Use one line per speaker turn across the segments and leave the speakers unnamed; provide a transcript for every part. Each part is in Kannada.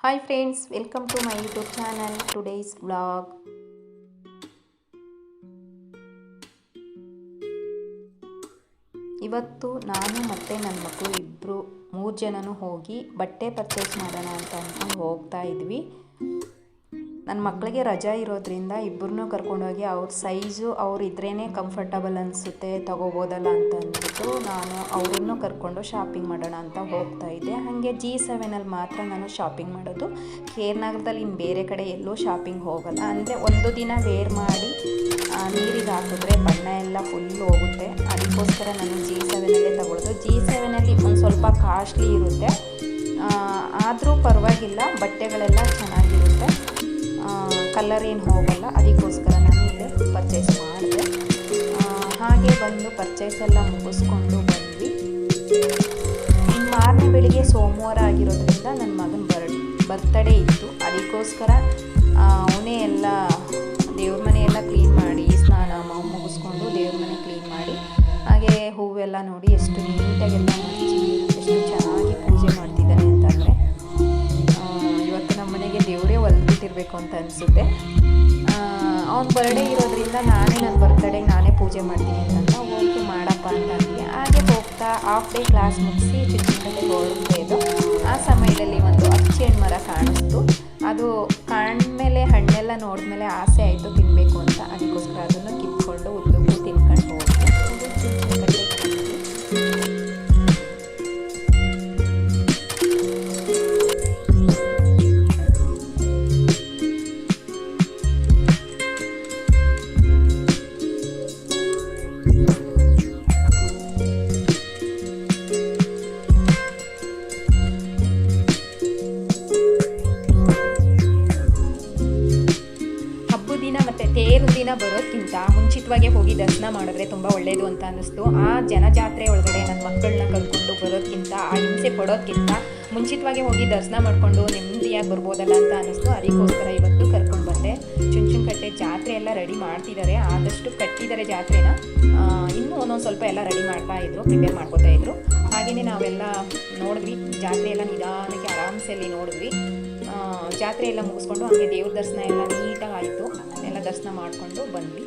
Hi friends welcome to my YouTube channel today's blog ಇವತ್ತು ನಾನು ಮತ್ತು ನನ್ನ ಮಕ್ಕಳು ಇಬ್ಬರು ಮೂರು ಜನನೂ ಹೋಗಿ ಬಟ್ಟೆ ಪರ್ಚೇಸ್ ಮಾಡೋಣ ಅಂತ ಹೋಗ್ತಾ ಇದ್ವಿ. ನನ್ನ ಮಕ್ಕಳಿಗೆ ರಜಾ ಇರೋದ್ರಿಂದ ಇಬ್ಬರನ್ನೂ ಕರ್ಕೊಂಡೋಗಿ ಅವ್ರ ಸೈಜು ಅವ್ರು ಇದ್ರೇ ಕಂಫರ್ಟಬಲ್ ಅನಿಸುತ್ತೆ, ತಗೋಬೋದಲ್ಲ ಅಂತ ಅಂದ್ಬಿಟ್ಟು ನಾನು ಅವರನ್ನು ಕರ್ಕೊಂಡು ಶಾಪಿಂಗ್ ಮಾಡೋಣ ಅಂತ ಹೋಗ್ತಾ ಇದ್ದೆ. ಹಾಗೆ ಜಿ ಸೆವೆನಲ್ಲಿ ಮಾತ್ರ ನಾನು ಶಾಪಿಂಗ್ ಮಾಡೋದು. ಕೇರ್ ನಗರದಲ್ಲಿ ಇನ್ನು ಬೇರೆ ಕಡೆ ಎಲ್ಲೂ ಶಾಪಿಂಗ್ ಹೋಗಲ್ಲ. ಅಂದರೆ ಒಂದು ದಿನ ವೇರ್ ಮಾಡಿ ನೀರಿಗೆ ಹಾಕಿದ್ರೆ ಬಣ್ಣ ಎಲ್ಲ ಫುಲ್ ಹೋಗುತ್ತೆ. ಅದಕ್ಕೋಸ್ಕರ ನಾನು ಜಿ ಸೆವೆನಲ್ಲೇ ತಗೊಳ್ಳೋದು. ಜಿ ಸೆವೆನಲ್ಲಿ ಒಂದು ಸ್ವಲ್ಪ ಕಾಸ್ಟ್ಲಿ ಇರುತ್ತೆ. ಆದರೂ ಪರವಾಗಿಲ್ಲ, ಬಟ್ಟೆಗಳೆಲ್ಲ ಚೆನ್ನಾಗಿರುತ್ತೆ. ಕಲರ್ ಏನು ಹೋಗಲ್ಲ, ಅದಕ್ಕೋಸ್ಕರ ನಾನು ಇಲ್ಲಿ ಪರ್ಚೇಸ್ ಮಾಡಿದೆ. ಹಾಗೆ ಬಂದು ಪರ್ಚೇಸ್ ಎಲ್ಲ ಮುಗಿಸ್ಕೊಂಡು ಬಂದ್ವಿ. ಇನ್ನು ಮಾರನೇ ಬೆಳಿಗ್ಗೆ ಸೋಮವಾರ ಆಗಿರೋದ್ರಿಂದ ನನ್ನ ಮಗನ ಬರ್ ಬರ್ತಡೇ ಇತ್ತು. ಅದಕ್ಕೋಸ್ಕರ ಅವನೇ ಎಲ್ಲ, ದೇವ್ರ ಮನೆ ಎಲ್ಲ ಕ್ಲೀನ್ ಮಾಡಿ, ಸ್ನಾನ ಮುಗಿಸ್ಕೊಂಡು ದೇವ್ರ ಮನೆ ಕ್ಲೀನ್ ಮಾಡಿ, ಹಾಗೆ ಹೂವೆಲ್ಲ ನೋಡಿ ಎಷ್ಟು ನೀಟಾಗೆಲ್ಲ ಎಷ್ಟು ಚೆನ್ನಾಗಿ ಒಲ್ಬಿಟ್ಟಿರ್ಬೇಕು ಅಂತ ಅನಿಸುತ್ತೆ. ಅವ್ನ ಬರ್ಡೇ ಇರೋದ್ರಿಂದ ನಾನೇ ನನ್ನ ಬರ್ತಡೇಗೆ ನಾನೇ ಪೂಜೆ ಮಾಡ್ತೀನಿ ಅಂತ ಓಕೆ ಮಾಡಪ್ಪ ಅಂತ ಅಂದ್ವಿ. ಹಾಗೆ ಹೋಗ್ತಾ ಹಾಫ್ ಡೇ ಕ್ಲಾಸ್ ಮುಗಿಸಿ ಚಿಕ್ಕಮಕ್ಕಳಿಗೆ ಹೊರಡ್ತಾ ಇದ್ದು ಆ ಸಮಯದಲ್ಲಿ ಒಂದು ಅಚ್ಚಿ ಹಣ್ಣು ಮರ ಕಾಣಿಸ್ತು. ಅದು ಕಾಣ್ಮೇಲೆ ಹಣ್ಣೆಲ್ಲ ನೋಡಿದ್ಮೇಲೆ ಆಸೆ ಮುಂಚಿತವಾಗೇ ಹೋಗಿ ದರ್ಶನ ಮಾಡಿದ್ರೆ ತುಂಬ ಒಳ್ಳೆಯದು ಅಂತ ಅನ್ನಿಸ್ತು. ಆ ಜನಜಾತ್ರೆ ಒಳಗಡೆ ನನ್ನ ಮಕ್ಕಳನ್ನ ಕರ್ಕೊಂಡು ಬರೋದಕ್ಕಿಂತ ಆ ಹಿಂಸೆ ಪಡೋದಕ್ಕಿಂತ ಮುಂಚಿತವಾಗಿ ಹೋಗಿ ದರ್ಶನ ಮಾಡಿಕೊಂಡು ನೆಮ್ಮದಿಯಾಗಿ ಬರ್ಬೋದಲ್ಲ ಅಂತ ಅನ್ನಿಸ್ತು. ಅದಕ್ಕೋಸ್ಕರ ಇವತ್ತು ಕರ್ಕೊಂಡು ಬಂದೆ. ಚುಂಚುಂಕಟ್ಟೆ ಜಾತ್ರೆ ಎಲ್ಲ ರೆಡಿ ಮಾಡ್ತಿದ್ದಾರೆ ಆದಷ್ಟು ಕಟ್ಟಿದ್ದಾರೆ ಜಾತ್ರೆನ. ಇನ್ನೂ ಒಂದೊಂದು ಸ್ವಲ್ಪ ಎಲ್ಲ ರೆಡಿ ಮಾಡ್ತಾ ಇದ್ರು ಪ್ರಿಪೇರ್ ಮಾಡ್ಕೋತಾ ಇದ್ರು. ಹಾಗೆಯೇ ನಾವೆಲ್ಲ ನೋಡಿದ್ವಿ. ಜಾತ್ರೆ ಎಲ್ಲ ನಿಧಾನಕ್ಕೆ ಆರಾಮ್ಸೆಯಲ್ಲಿ ನೋಡಿದ್ವಿ. ಜಾತ್ರೆ ಎಲ್ಲ ಮುಗಿಸ್ಕೊಂಡು ಹಾಗೆ ದೇವ್ರ ದರ್ಶನ ಎಲ್ಲ ನೀಟಾಗಿ ಆಯಿತು. ಎಲ್ಲ ದರ್ಶನ ಮಾಡಿಕೊಂಡು ಬಂದ್ವಿ.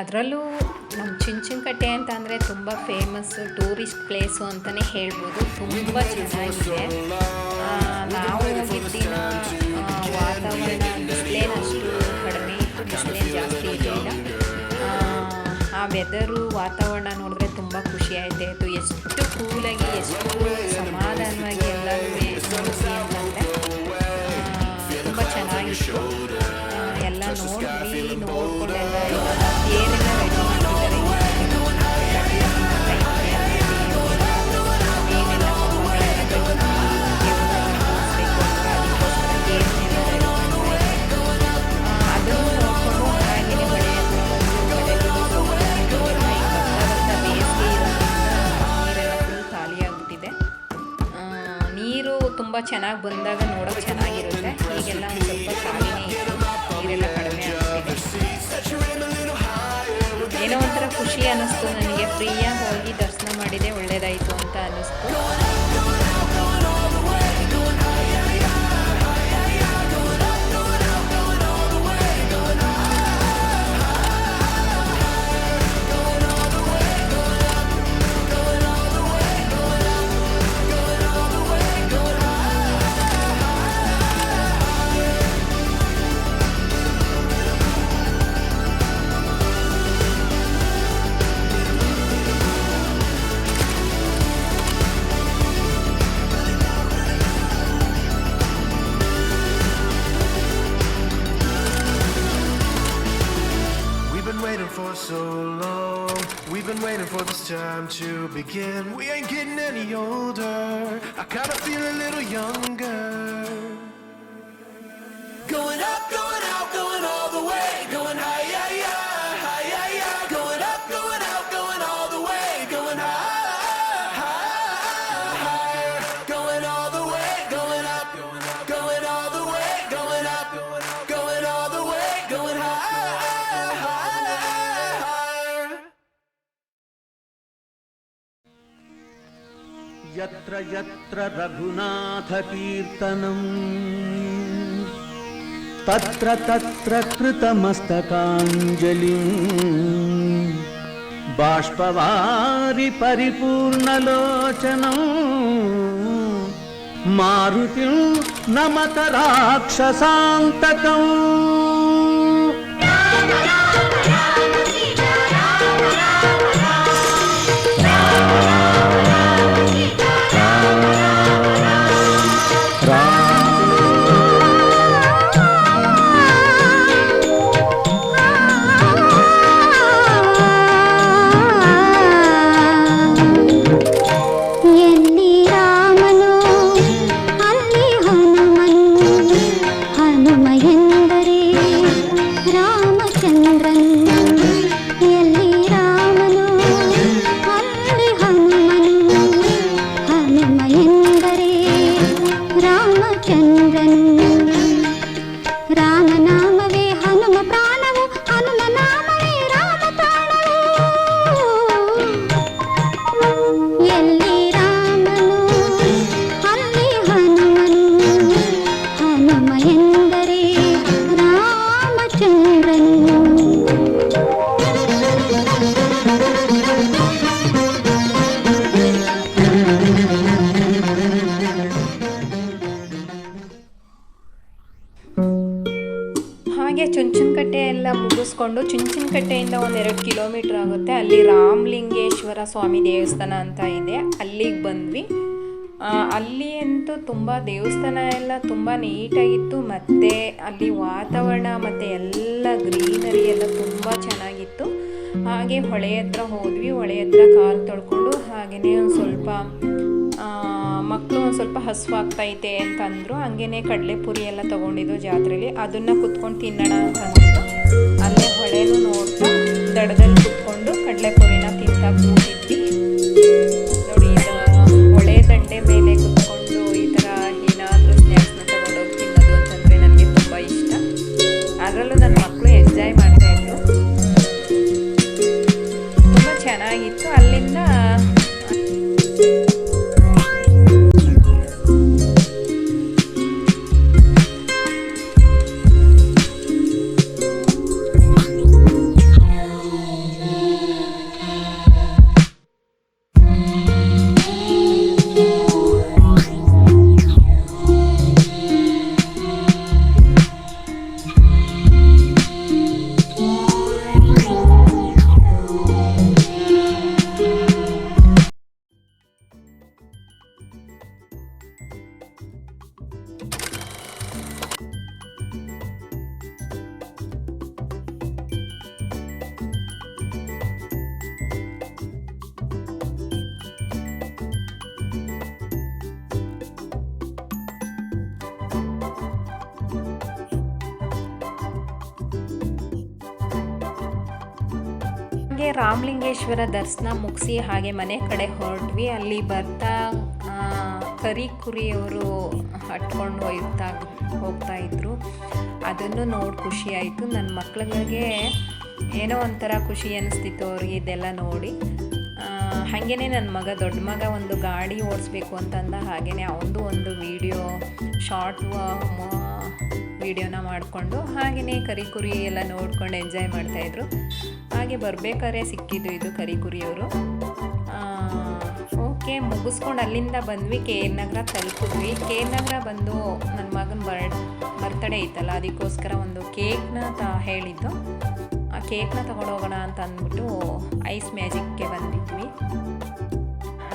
ಅದರಲ್ಲೂ ನಮ್ಮ ಚುಂಚುಂಕಟ್ಟೆ ಅಂತ ಅಂದರೆ ತುಂಬ ಫೇಮಸ್ಸು ಟೂರಿಸ್ಟ್ ಪ್ಲೇಸು ಅಂತಲೇ ಹೇಳ್ಬೋದು. ತುಂಬ ಚೆನ್ನಾಗಿದೆ. ನಾವು ಹೋಗಿದ್ದಿನ ವಾತಾವರಣ ಬಿಸಿಲೇನು ಅಷ್ಟು ಕಡಿಮೆ ಇತ್ತು ಬಿಸಿಲೇನು ಜಾಸ್ತಿ ಇರಲಿಲ್ಲ. ಆ ವೆದರು ವಾತಾವರಣ ನೋಡಿದ್ರೆ ತುಂಬ ಖುಷಿ ಆಯಿತು. ಎಷ್ಟು ಕೂಲಾಗಿ ಎಷ್ಟು ನೀರು ತುಂಬ ಚೆನ್ನಾಗಿ ಬಂದಾಗ ನೋಡೋಕೆ ಚೆನ್ನಾಗಿರುತ್ತೆ. ಈಗೆಲ್ಲ ಸ್ವಲ್ಪ ನೀರೆಲ್ಲ ಕಡಿಮೆ ಏನೋ ಒಂಥರ ಖುಷಿ ಅನ್ನಿಸ್ತು ನನಗೆ. ಫ್ರೀಯಾಗಿ ಹೋಗಿ ದರ್ಶನ ಮಾಡಿದೆ ಒಳ್ಳೇದಾಯಿತು ಅಂತ ಅನ್ನಿಸ್ತು.
We've been waiting for this time to begin. We ain't getting any older. I kinda feel a little younger. Going up, going going
यत्र यत्र रघुनाथकीर्तनम् तत्र तत्र कृतमस्तकाञ्जलिम् बाष्पवारि परिपूर्णलोचनम् मारुतिं नमत राक्षसान्तकम्
ಹಾಗೆ ಚುಂಚನಕಟ್ಟೆ ಎಲ್ಲ ಮುಗಿಸ್ಕೊಂಡು ಚುಂಚನಕಟ್ಟೆಯಿಂದ ಒಂದು ಎರಡು ಕಿಲೋಮೀಟ್ರ್ ಆಗುತ್ತೆ. ಅಲ್ಲಿ ರಾಮಲಿಂಗೇಶ್ವರ ಸ್ವಾಮಿ ದೇವಸ್ಥಾನ ಅಂತ ಇದೆ. ಅಲ್ಲಿಗೆ ಬಂದ್ವಿ. ಅಲ್ಲಿ ಅಂತೂ ತುಂಬ ದೇವಸ್ಥಾನ ಎಲ್ಲ ತುಂಬ ನೀಟಾಗಿತ್ತು. ಮತ್ತು ಅಲ್ಲಿ ವಾತಾವರಣ ಮತ್ತು ಎಲ್ಲ ಗ್ರೀನರಿ ಎಲ್ಲ ತುಂಬ ಚೆನ್ನಾಗಿತ್ತು. ಹಾಗೆ ಹೊಳೆ ಹತ್ರ ಹೋದ್ವಿ. ಹೊಳೆ ಹತ್ರ ಕಾಲು ತೊಳ್ಕೊಂಡು ಹಾಗೆಯೇ ಒಂದು ಸ್ವಲ್ಪ ಮಕ್ಕಳು ಒಂದು ಸ್ವಲ್ಪ ಹಸುವಾಗ್ತೈತೆ ಅಂತ ಅಂದರು ಹಂಗೇನೆ ಕಡಲೆಪುರಿ ಎಲ್ಲ ತೊಗೊಂಡಿದ್ದು ಜಾತ್ರೆಯಲ್ಲಿ ಅದನ್ನು ಕುತ್ಕೊಂಡು ತಿನ್ನೋಣ ಅಂತ ಅಲ್ಲೇ ಹೊಳೆನೂ ನೋಡ್ತಾ ದಡದಲ್ಲಿ ಕುತ್ಕೊಂಡು ಕಡಲೆಪುರಿನ ತಿಂತಾ ಕೂತಿದ್ವಿ. ನೋಡಿ, ಇದು ಹೊಳೆ ದಂಡೆ ಮೇಲೆ ಕುತ್ಕೊಂಡು ಈ ಥರ ಏನಾದರೂ ಸ್ನ್ಯಾಕ್ಸ್ನ ತೊಗೊಂಡೋಗಿ ತಿನ್ನೋದು ಅಂತಂದರೆ ನನಗೆ ತುಂಬ ಇಷ್ಟ. ಅದರಲ್ಲೂ ನನ್ನ ಮಕ್ಕಳು ಎಂಜಾಯ್ ಮಾಡ್ತಾಯಿದ್ರು ರಾಮಲಿಂಗೇಶ್ವರ ದರ್ಶನ ಮುಗಿಸಿ ಹಾಗೆ ಮನೆ ಕಡೆ ಹೊರಟ್ವಿ. ಅಲ್ಲಿ ಬರ್ತಾ ಕರಿ ಕುರಿಯವರು ಹಟ್ಕೊಂಡು ಹೋಗ್ತಾ ಹೋಗ್ತಾ ಇದ್ರು. ಅದನ್ನು ನೋಡಿ ಖುಷಿ ಆಯಿತು. ನನ್ನ ಮಕ್ಕಳಿಗೆ ಏನೋ ಒಂಥರ ಖುಷಿ ಅನ್ನಿಸ್ತಿತ್ತು ಅವ್ರಿಗೆ ಇದೆಲ್ಲ ನೋಡಿ. ಹಾಗೇ ನನ್ನ ಮಗ, ದೊಡ್ಡ ಮಗ ಒಂದು ಗಾಡಿ ಓಡಿಸ್ಬೇಕು ಅಂತಂದ ಹಾಗೆಯೇ ಅವನದು ಒಂದು ವಿಡಿಯೋ, ಶಾರ್ಟ್ ವೀಡಿಯೋನ ಮಾಡಿಕೊಂಡು ಹಾಗೆಯೇ ಕರಿ ಕುರಿ ಎಲ್ಲ ನೋಡ್ಕೊಂಡು ಎಂಜಾಯ್ ಮಾಡ್ತಾಯಿದ್ರು ಹಾಗೆ ಬರಬೇಕಾದ್ರೆ ಸಿಕ್ಕಿದ್ದು ಇದು ಕರಿ ಕುರಿಯವರು ಓಕೆ, ಮುಗಿಸ್ಕೊಂಡು ಅಲ್ಲಿಂದ ಬಂದ್ವಿ. ಕೆ ಎನ್ ನಗರ ತಲುಪಿದ್ವಿ. ಕೆ ಎನ್ ನಗರ ಬಂದು ನನ್ನ ಮಗನ ಬರ್, ಬರ್ತಡೇ ಇತ್ತಲ್ಲ, ಅದಕ್ಕೋಸ್ಕರ ಒಂದು ಕೇಕ್ನ ತ, ಹೇಳಿದ್ದು. ಆ ಕೇಕ್ನ ತಗೊಂಡೋಗೋಣ ಅಂತ ಅಂದ್ಬಿಟ್ಟು ಐಸ್ ಮ್ಯಾಜಿಕ್ಗೆ ಬಂದಿದ್ವಿ.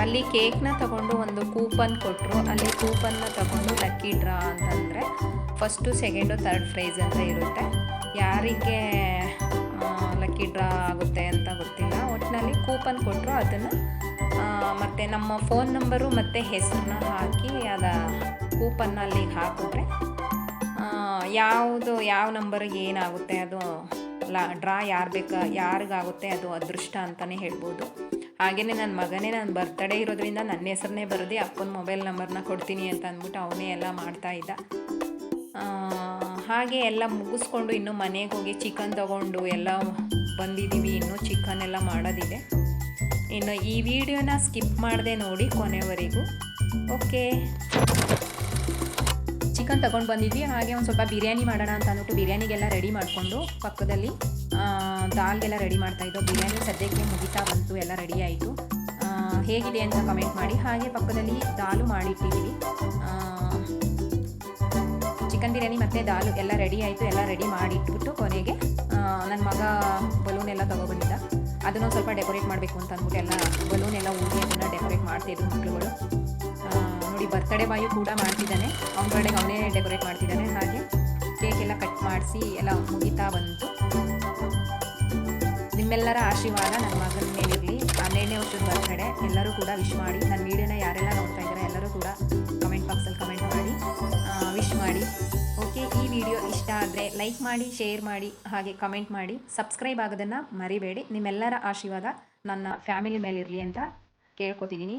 ಅಲ್ಲಿ ಕೇಕ್ನ ತಗೊಂಡು ಒಂದು ಕೂಪನ್ ಕೊಟ್ಟರು ಅಲ್ಲಿ ಕೂಪನ್ನ ತಗೊಂಡು ಲಕ್ಕಿ ಡ್ರಾ ಅಂತಂದರೆ, ಫಸ್ಟು ಸೆಕೆಂಡು ಥರ್ಡ್ ಪ್ರೈಸ್ ಅಂತ ಇರುತ್ತೆ. ಯಾರಿಗೆ ಡ್ರಾ ಆಗುತ್ತೆ ಅಂತ ಗೊತ್ತಿಲ್ಲ. ಒಟ್ಟಿನಲ್ಲಿ ಕೂಪನ್ ಕೊಟ್ಟರು ಅದನ್ನು ಮತ್ತು ನಮ್ಮ ಫೋನ್ ನಂಬರು ಮತ್ತು ಹೆಸರನ್ನ ಹಾಕಿ ಅದ ಕೂಪನ್ನ ಅಲ್ಲಿಗೆ ಹಾಕಿದ್ರೆ ಯಾವುದು ಯಾವ ನಂಬರಿಗೆ ಏನಾಗುತ್ತೆ ಅದು ಲಾ ಡ್ರಾ ಯಾರು ಬೇಕಾ ಯಾರಿಗಾಗುತ್ತೆ ಅದು ಅದೃಷ್ಟ ಅಂತಲೇ ಹೇಳ್ಬೋದು. ಹಾಗೆಯೇ ನನ್ನ ಮಗನೇ ನನ್ನ ಬರ್ತಡೇ ಇರೋದ್ರಿಂದ ನನ್ನ ಹೆಸರನ್ನೇ ಬರೆದು ಅಪ್ಪನ ಮೊಬೈಲ್ ನಂಬರ್ನ ಕೊಡ್ತೀನಿ ಅಂತ ಅಂದ್ಬಿಟ್ಟು ಅವನೇ ಎಲ್ಲ ಮಾಡ್ತಾ ಇದ್ದ. ಆ, ಹಾಗೆ ಎಲ್ಲ ಮುಗಿಸ್ಕೊಂಡು ಇನ್ನು ಮನೆಗೆ ಹೋಗಿ ಚಿಕನ್ ತಗೊಂಡು ಎಲ್ಲ ಬಂದಿದ್ದೀವಿ. ಇನ್ನು ಚಿಕನ್ ಎಲ್ಲ ಮಾಡೋದಿದೆ. ಇನ್ನು ಈ ವಿಡಿಯೋನ ಸ್ಕಿಪ್ ಮಾಡದೆ ನೋಡಿ ಕೊನೆವರೆಗೂ. ಓಕೆ ಚಿಕನ್ ತಗೊಂಡು ಬಂದಿದ್ವಿ. ಹಾಗೆ ಒಂದು ಸ್ವಲ್ಪ ಬಿರಿಯಾನಿ ಮಾಡೋಣ ಅಂತ ಅಂದ್ಬಿಟ್ಟು ಬಿರಿಯಾನಿಗೆಲ್ಲ ರೆಡಿ ಮಾಡಿಕೊಂಡು ಪಕ್ಕದಲ್ಲಿ ದಾಲ್ಗೆಲ್ಲ ರೆಡಿ ಮಾಡ್ತಾ ಇದ್ದೋ. ಬಿರಿಯಾನಿ ಸದ್ಯಕ್ಕೆ ಮುಗಿತಾ ಬಂತು, ಎಲ್ಲ ರೆಡಿ ಆಯಿತು. ಹೇಗಿದೆ ಅಂತ ಕಮೆಂಟ್ ಮಾಡಿ. ಹಾಗೆ ಪಕ್ಕದಲ್ಲಿ ದಾಲು ಮಾಡಿಟ್ಟಿದ್ದೀವಿ. ಚಿಕನ್ ಬಿರಿಯಾನಿ ಮತ್ತು ದಾಲು ಎಲ್ಲ ರೆಡಿ ಆಯಿತು, ಎಲ್ಲ ರೆಡಿ ಮಾಡಿಟ್ಬಿಟ್ಟು ಕೊನೆಗೆ ನನ್ನ ಮಗ ಬಲೂನ್ ಎಲ್ಲ ತೊಗೊಬಂದಿದ್ದ. ಅದನ್ನು ಸ್ವಲ್ಪ ಡೆಕೋರೇಟ್ ಮಾಡಬೇಕು ಅಂತ ಅಂದ್ಬಿಟ್ಟು ಎಲ್ಲ ಬಲೂನ್ ಎಲ್ಲ ಊದಿ ಅದನ್ನು ಡೆಕೋರೇಟ್ ಮಾಡ್ತಾಯಿದ್ರು ಮಕ್ಕಳುಗಳು ನೋಡಿ ಬರ್ತಡೇ ಬಾಯು ಕೂಡ ಮಾಡ್ತಿದ್ದಾನೆ. ಅವನ ಕಡೆಗೆ ಅವನೇ ಡೆಕೋರೇಟ್ ಮಾಡ್ತಿದ್ದಾನೆ. ಹಾಗೆ ಕೇಕ್ ಎಲ್ಲ ಕಟ್ ಮಾಡಿಸಿ ಎಲ್ಲ ಮುಗಿತಾ ಬಂತು. ನಿಮ್ಮೆಲ್ಲರ ಆಶೀರ್ವಾದ ನನ್ನ ಮಗನ ಮೇಲಿರಲಿ. ಹನ್ನೆರಡನೇ ವರ್ಷದ ಬರ್ತಡೆ ಎಲ್ಲರೂ ಕೂಡ ವಿಶ್ ಮಾಡಿ. ನನ್ನ ವೀಡಿಯೋನ ಯಾರೆಲ್ಲ ನೋಡ್ತಾ ಲೈಕ್ ಮಾಡಿ ಶೇರ್ ಮಾಡಿ, ಹಾಗೆ ಕಮೆಂಟ್ ಮಾಡಿ ಸಬ್ಸ್ಕ್ರೈಬ್ ಆಗೋದನ್ನು ಮರಿಬೇಡಿ. ನಿಮ್ಮೆಲ್ಲರ ಆಶೀರ್ವಾದ ನನ್ನ ಫ್ಯಾಮಿಲಿ ಮೇಲಿರಲಿ ಅಂತ ಕೇಳ್ಕೊತಿದ್ದೀನಿ.